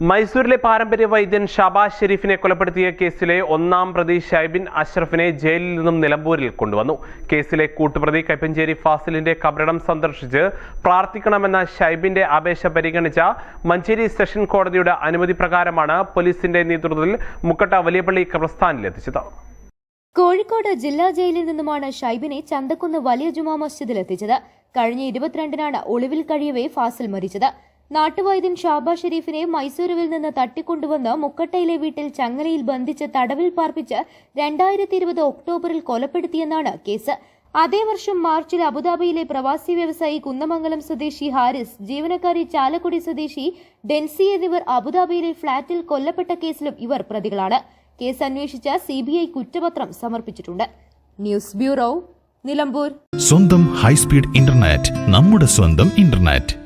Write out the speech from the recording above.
മൈസൂരിലെ പാരമ്പര്യ വൈദ്യൻ ഷബാസ് ഷെരീഫിനെ കൊലപ്പെടുത്തിയ കേസിലെ ഒന്നാം പ്രതി ഷൈബിൻ അഷ്റഫിനെ ജയിലിൽ നിന്നും നിലമ്പൂരിൽ കൊണ്ടുവന്നു. കേസിലെ കൂട്ടുപ്രതി കൈപ്പഞ്ചേരി ഫാസിലിന്റെ കബറിടം സന്ദർശിച്ച് പ്രാർത്ഥിക്കണമെന്ന ഷൈബിന്റെ അപേക്ഷ പരിഗണിച്ച മഞ്ചേരി സെഷൻ കോടതിയുടെ അനുമതി പ്രകാരമാണ് പോലീസിന്റെ നേതൃത്വത്തിൽ മുക്കട്ട വലിയപള്ളി കബ്രസ്ഥാനിലെത്തിച്ചത് കോഴിക്കോട് ജില്ലാ ജയിലിൽ നിന്നുമാണ് ഷൈബിനെ ചന്തക്കുന്ന് വലിയ ജുമാ മസ്ജിദിൽ എത്തിച്ചത് കഴിഞ്ഞ ഇരുപത്തിരണ്ടിനാണ് ഒളിവിൽ കഴിയവേ ഫാസിൽ മരിച്ചത്. നാട്ടുവൈദ്യൻ ഷാബാ ഷെരീഫിനെ മൈസൂരുവിൽ നിന്ന് തട്ടിക്കൊണ്ടുവന്ന് മുക്കട്ടയിലെ വീട്ടിൽ ചങ്ങലയിൽ ബന്ധിച്ച് തടവിൽ പാർപ്പിച്ച് രണ്ടായിരത്തി ഇരുപത് ഒക്ടോബറിൽ കൊലപ്പെടുത്തിയെന്നാണ് കേസ്. അതേ വർഷം മാർച്ചിൽ അബുദാബിയിലെ പ്രവാസി വ്യവസായി കുന്നമംഗലം സ്വദേശി ഹാരിസ് ജീവനക്കാരി ചാലക്കുടി സ്വദേശി ഡെൻസി എന്നിവർ അബുദാബിയിലെ ഫ്ളാറ്റിൽ കൊല്ലപ്പെട്ട കേസിലും ഇവർ പ്രതികളാണ്. കേസ് അന്വേഷിച്ച സിബിഐ കുറ്റപത്രം സമർപ്പിച്ചിട്ടുണ്ട്. News bureau Nilambur. സ്വന്തം ഹൈസ്പീഡ് ഇന്റർനെറ്റ് നമ്മുടെ സ്വന്തം ഇന്റർനെറ്റ്.